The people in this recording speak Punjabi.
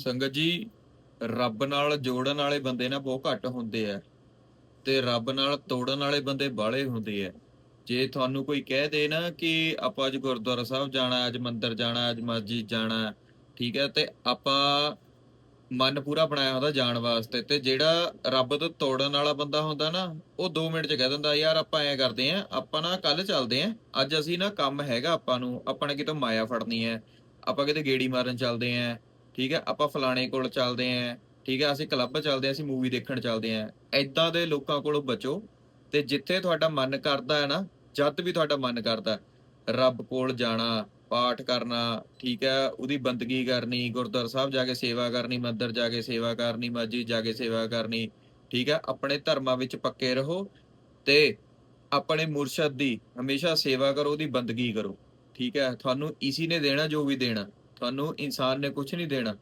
ਸੰਗਤ ਜੀ, ਰੱਬ ਨਾਲ ਜੋੜਨ ਵਾਲੇ ਬੰਦੇ ਨਾ ਬਹੁਤ ਘੱਟ ਹੁੰਦੇ ਆ ਤੇ ਰੱਬ ਨਾਲ ਤੋੜਨ ਵਾਲੇ ਬੰਦੇ ਬਾਹਲੇ ਹੁੰਦੇ ਆ। ਜੇ ਤੁਹਾਨੂੰ ਕੋਈ ਕਹਿ ਦੇ ਨਾ ਕਿ ਆਪਾਂ ਅੱਜ ਗੁਰਦੁਆਰਾ ਸਾਹਿਬ ਜਾਣਾ, ਅੱਜ ਮੰਦਿਰ ਜਾਣਾ, ਅੱਜ ਮਸਜਿਦ ਜਾਣਾ, ਠੀਕ ਹੈ ਤੇ ਆਪਾਂ ਮਨ ਪੂਰਾ ਬਣਾਇਆ ਹੁੰਦਾ ਜਾਣ ਵਾਸਤੇ ਤੇ ਜਿਹੜਾ ਰੱਬ ਤੋਂ ਤੋੜਨ ਵਾਲਾ ਬੰਦਾ ਹੁੰਦਾ ਨਾ, ਉਹ 2 ਮਿੰਟ ਚ ਕਹਿ ਦਿੰਦਾ, ਯਾਰ ਆਪਾਂ ਐ ਕਰਦੇ ਆਂ, ਆਪਾਂ ਨਾ ਕੱਲ ਚੱਲਦੇ ਆਂ, ਅੱਜ ਅਸੀਂ ਨਾ ਕੰਮ ਹੈਗਾ ਆਪਾਂ ਨੂੰ, ਆਪਾਂ ਨੇ ਕਿਤੋਂ ਮਾਇਆ ਫੜਨੀ ਹੈ, ਆਪਾਂ ਕਿਤੇ ਗੇੜੀ ਮਾਰਨ ਚੱਲਦੇ ਆਂ ਠੀਕ ਹੈ, ਆਪਾਂ ਫਲਾਣੇ ਕੋਲ ਚੱਲਦੇ ਆਂ ਠੀਕ ਹੈ, ਅਸੀਂ ਕਲੱਬ ਚੱਲਦੇ ਆਂ ਅਸੀਂ ਮੂਵੀ ਦੇਖਣ ਚੱਲਦੇ ਆਂ ਐਦਾਂ ਦੇ ਲੋਕਾਂ ਕੋਲੋਂ ਬਚੋ ਤੇ ਜਿੱਥੇ ਤੁਹਾਡਾ ਮਨ ਕਰਦਾ ਹੈ ਨਾ, ਜਦ ਵੀ ਤੁਹਾਡਾ ਮਨ ਕਰਦਾ ਰੱਬ ਕੋਲ ਜਾਣਾ, ਪਾਠ ਕਰਨਾ, ਠੀਕ ਹੈ, ਉਹਦੀ ਬੰਦਗੀ ਕਰਨੀ, ਗੁਰਦੁਆਰਾ ਸਾਹਿਬ ਜਾ ਕੇ ਸੇਵਾ ਕਰਨੀ, ਮੰਦਰ ਜਾ ਕੇ ਸੇਵਾ ਕਰਨੀ ਮਸਜਿਦ ਜਾ ਕੇ ਸੇਵਾ ਕਰਨੀ, ਠੀਕ ਹੈ, ਆਪਣੇ ਧਰਮਾਂ ਵਿੱਚ ਪੱਕੇ ਰਹੋ ਤੇ ਆਪਣੇ ਮੁਰਸ਼ਦ ਦੀ ਹਮੇਸ਼ਾ ਸੇਵਾ ਕਰੋ, ਉਹਦੀ ਬੰਦਗੀ ਕਰੋ, ਠੀਕ ਹੈ, ਤੁਹਾਨੂੰ ਇਸੀ ਨੇ ਦੇਣਾ, ਜੋ ਵੀ ਦੇਣਾ। ਤੁਹਾਨੂੰ ਇਨਸਾਨ ਨੇ ਕੁਝ ਨਹੀਂ ਦੇਣਾ।